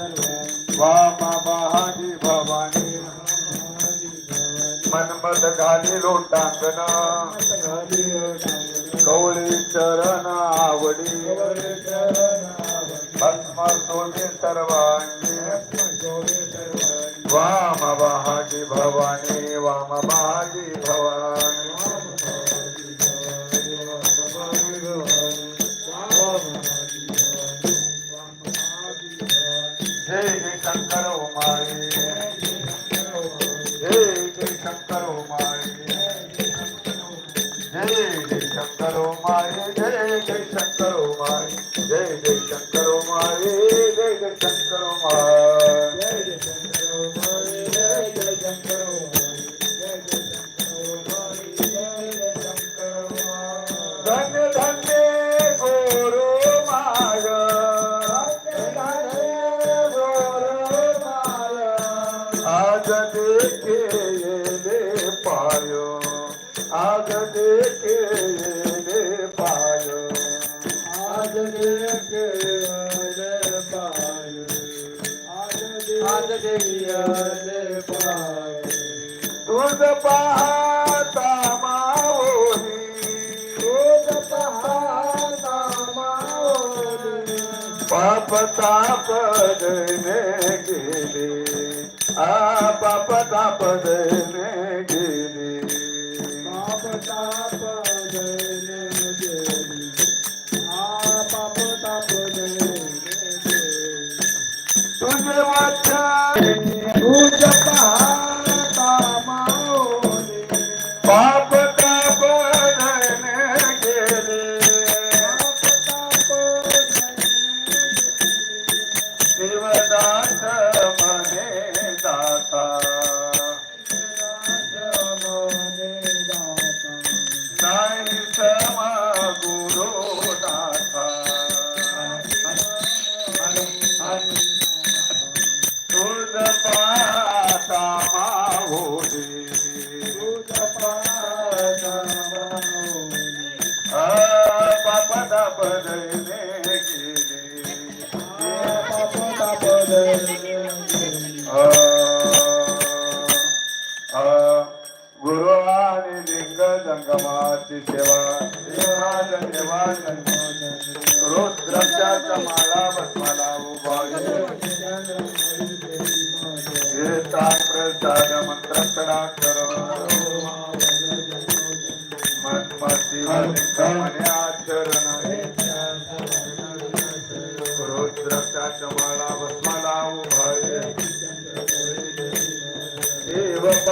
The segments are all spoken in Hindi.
वाम महागी भवानी मनमद घाली लोटांगण कवळी चरण आवडी भस्म सोने सर्वांनी वाम भागी भवानी वाम भागी भवानी। जय शंकर उमाई जय पाप ताप देणे गेले आ पाप ताप देणे गेले पाप ताप देने गेली आ पाप ताप देने गेली तुझे वाचन तुझ पाहता रंगाच्या माळा बसवाला उभार प्रसाद मंत्र कडाकर आचरण रुद्रच्या माळा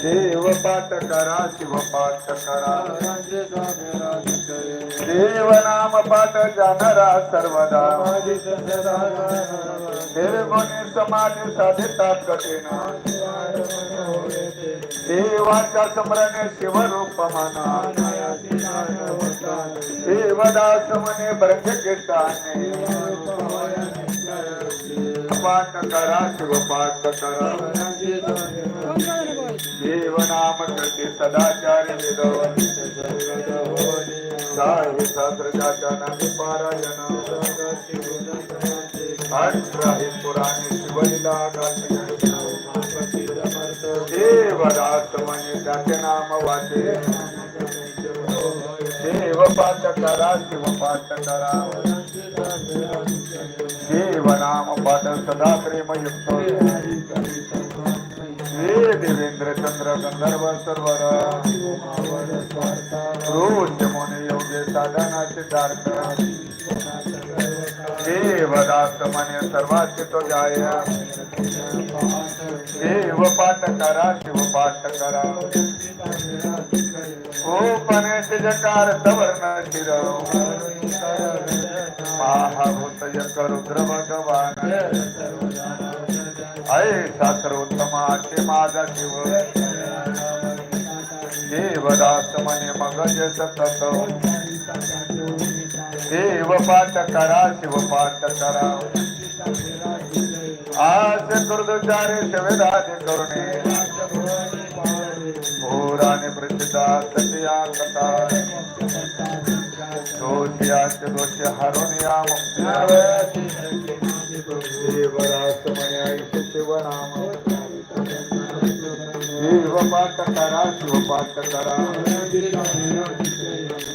देव पाठ करा शिव पाठ करा। देव नाम पाठ जाणरा सर्वदा। निर्गुणी समाधी साधितात कठीण देवाच्या स्मरणे शिवरूप म्हणा देवदास म्हणे ब्रह्मकीर्ताने पाठ करा शिव पाठ करा देव नाम करते सदाचार्य सहस्रजाच्या नामे पारायण अठराही पुराणे शिवलीला देवदास म्हणे त्याचे नाम वाचे देव पाठ करा शिव पाठ करा देव नाम पाठ सदा प्रेमयुक्त हे देवेंद्र चंद्र गंधर्व सर्वर। रोज मुनी योगे साधनाचे दार्थ देवदास म्हणे सर्वाचे तो जाय। देव पाठ करा शिव पाठ करा गोपनेश जकार सवर्ण शिर महाभूत यक रुद्र भगवान ऐसा सर्वोत्तम आशे माझा शिव देवदास म्हणे मग जे सतत देव पाठ करा, शिव पाठ करा. आज दुर्दुचारे शवेदाने करुणे. पुराणे प्रसिद्धा सत्या कथा दोषयाच दोष हरून या देवरास म्हणे ऐसे शिवनाम देव पाठ करा शिव पाठ करा.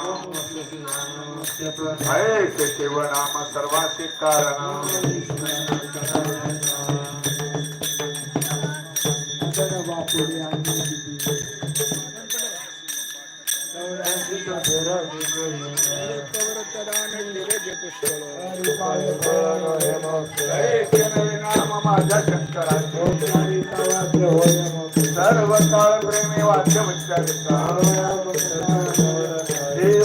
कारण ऐसे नवे नाम माझ्या शंकराचे सर्व काळ प्रेमी वाद्य उच्चारिता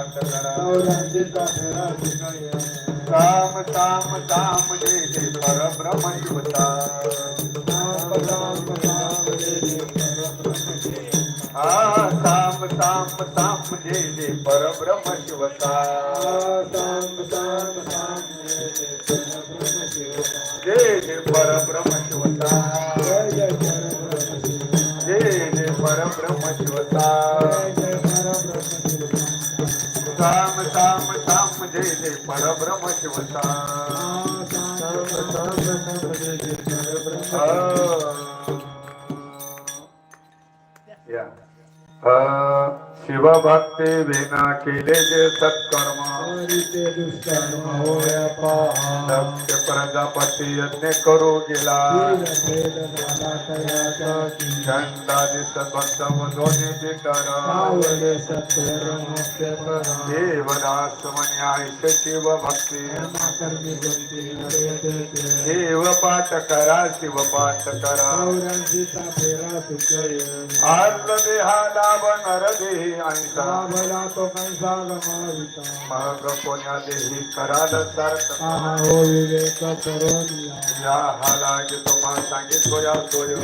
शिव पाठ करा राम ताम जय जय परब्रह्म शिवता हा ताम ताम ताम जय जय परब्रह्म शिवता जय जय परब्रह्म शिवता जय जय परब्रह्म शिवता ताम ताम ताम जय जय परब्रह्म शिवता या शिवभक्ती विना केले जे सत्कर्म। दक्ष प्रजापती यज्ञ करू गेला। छंदादी सत्वत्सव दोन्ही पितर देवदास आयुष्य शिव भक्ति देव पाठ करा शिव पाठ करा। आर्ल देहाला नर देही। ऐसा मग कोण्या देही कराल सार्थ या हालागे तुम्हा सांगितलो या सोय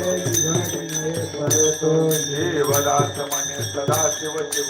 देवदास म्हणे सदा शिव शिव।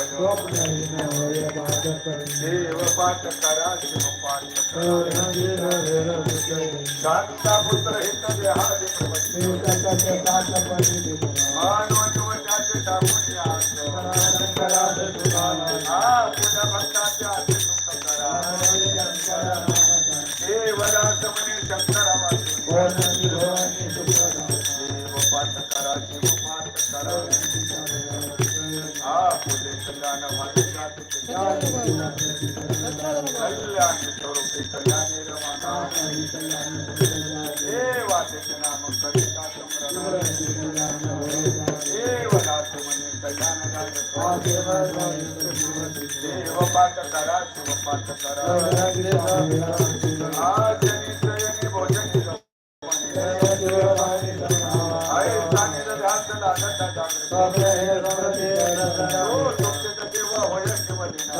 भय स्वप्न होय बाधक देव पाठ करा शिव पाठ करा शांता पुत्र हित देहादि प्रपंच मानवत्वाचे टाकून या हा पुण्य भक्ताचे आधी सुख करा देवदास म्हणे शंकरा वाचून देव पाठ करा शिव पाठ करा ದೇವ ಪಾಠ ಕರ ಶಿವ ಪಾಠ ಕರ ಆ ಜನ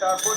टाकून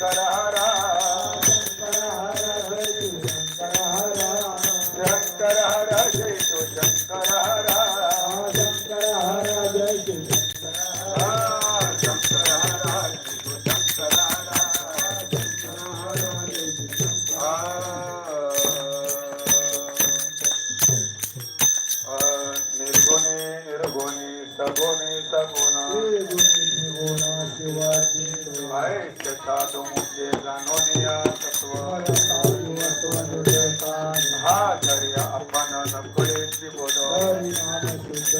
कर हरा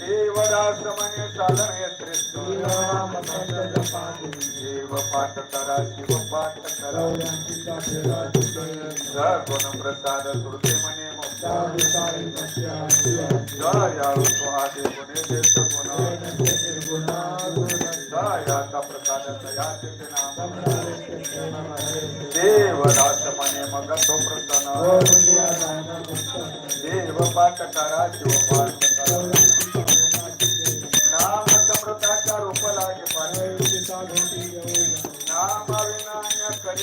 ದೇವದಾಸಮನೆ ಸಾಧನೆಯ ಶ್ರೇಷ್ಠ ದೇವ ಪಾಠ ತರ ಶಿವ ಪಾಠ ತರ ಗುಣ ಪ್ರಸಾದ ಸುರತೆ ಮನೆ ಯಾರು ಸ್ವಾದೆ ಗುಣೆ ದೇಶ ಗುಣ ಯಾತ ಪ್ರಸಾದ ದಯಾಚ ನಾಮ ದೇವದಾಸ ಮನೆ ಮಗ ಸೋಪ್ರಸನ್ನ ದೇವ ಪಾಠ ತರ ಶಿವ ಪಾಠ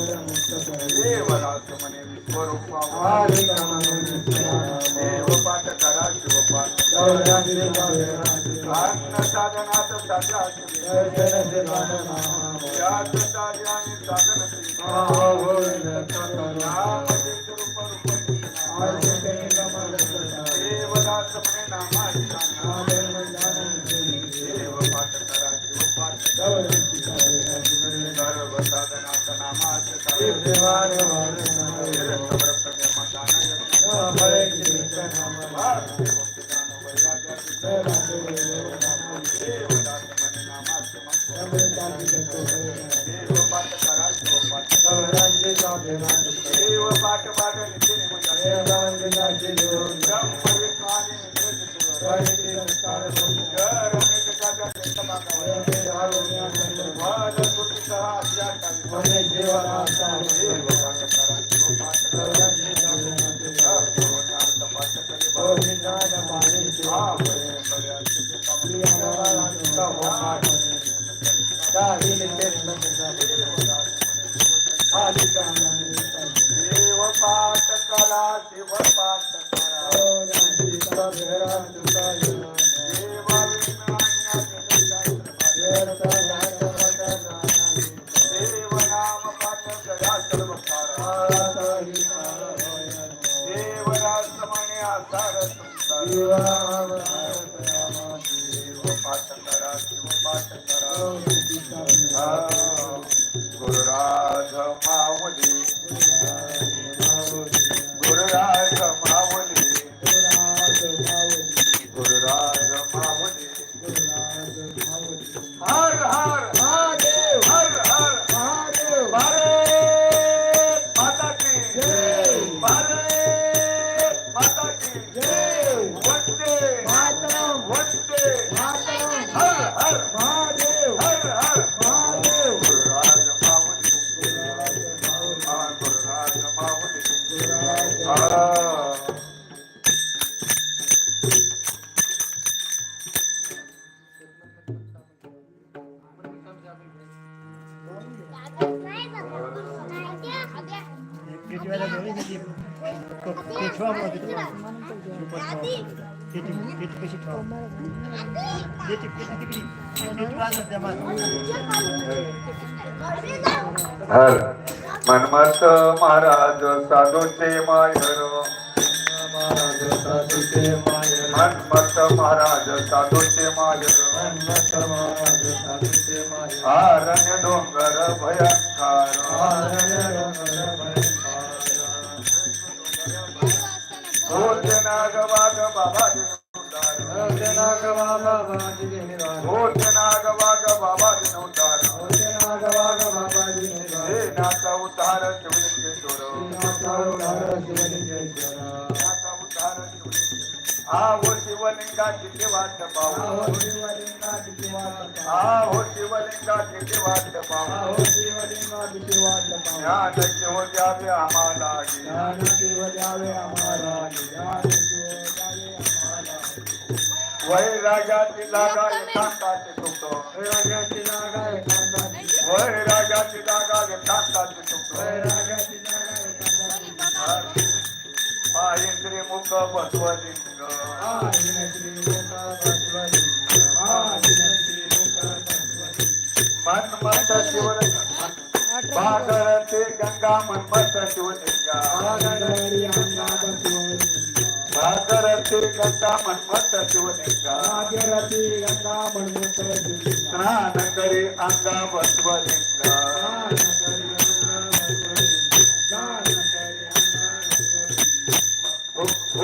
देवराज म्हणे विश्वरूपा वारी देवपाठ करा शिवपाठ कृष्ण साधनात साधा देवदास म्हणे नामाची Thank you. coração. पेटी मनमत महाराज साधूचे मायर महाराज साधूचे मायर मनमत महाराज साधूचे मायर मनमत महाराज साधूचे मायर आरण्य डोंगर भयंकर आरण्य डोंगर भयंकर. होते नाग वाघ बाबा होते नाग वाघ बाबा दिनोदार हे नाचा उद्धार शिवलिंगेश्वर। नाचा उद्धार शिवलिंगेश्वर। हो शिवलिंगा किती वाट पाहू हा हो शिवलिंगा किती वाट पाहू ज्ञान शिव द्यावे आम्हाला ज्ञान शिव द्यावे आम्हाला ज्ञान शिव द्यावे आम्हाला वैरागाची लागा एकांताची तुमचं वैरागाची लागा एकांताची वैरागाची लागा एकांताची तुमचं वैरागाची पायंद्री मुख बसवलिंग मनमत शिवलिंग भागरते गंगा मनमत शिवलिंगा. भागरते गंगा मनमत शिवलिंगा स्नान करे अंगा बसवलिंगा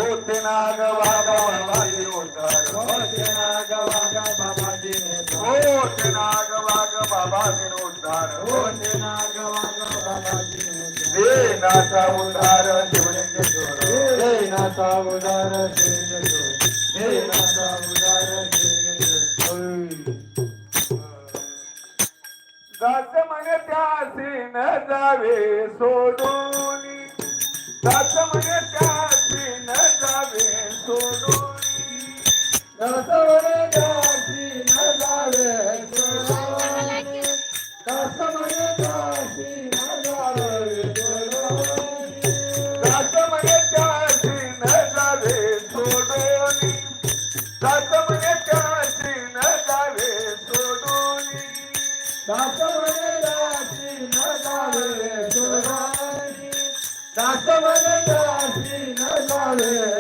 होते ना गवा बाबाजी होतात होते ना गवा बाबाजी होते ना गवा बाबाजी होतात होते ना गवा न जावे सोडून. सास म्हणे त्याची जावे सोडून. सास म्हणे त्याची न कर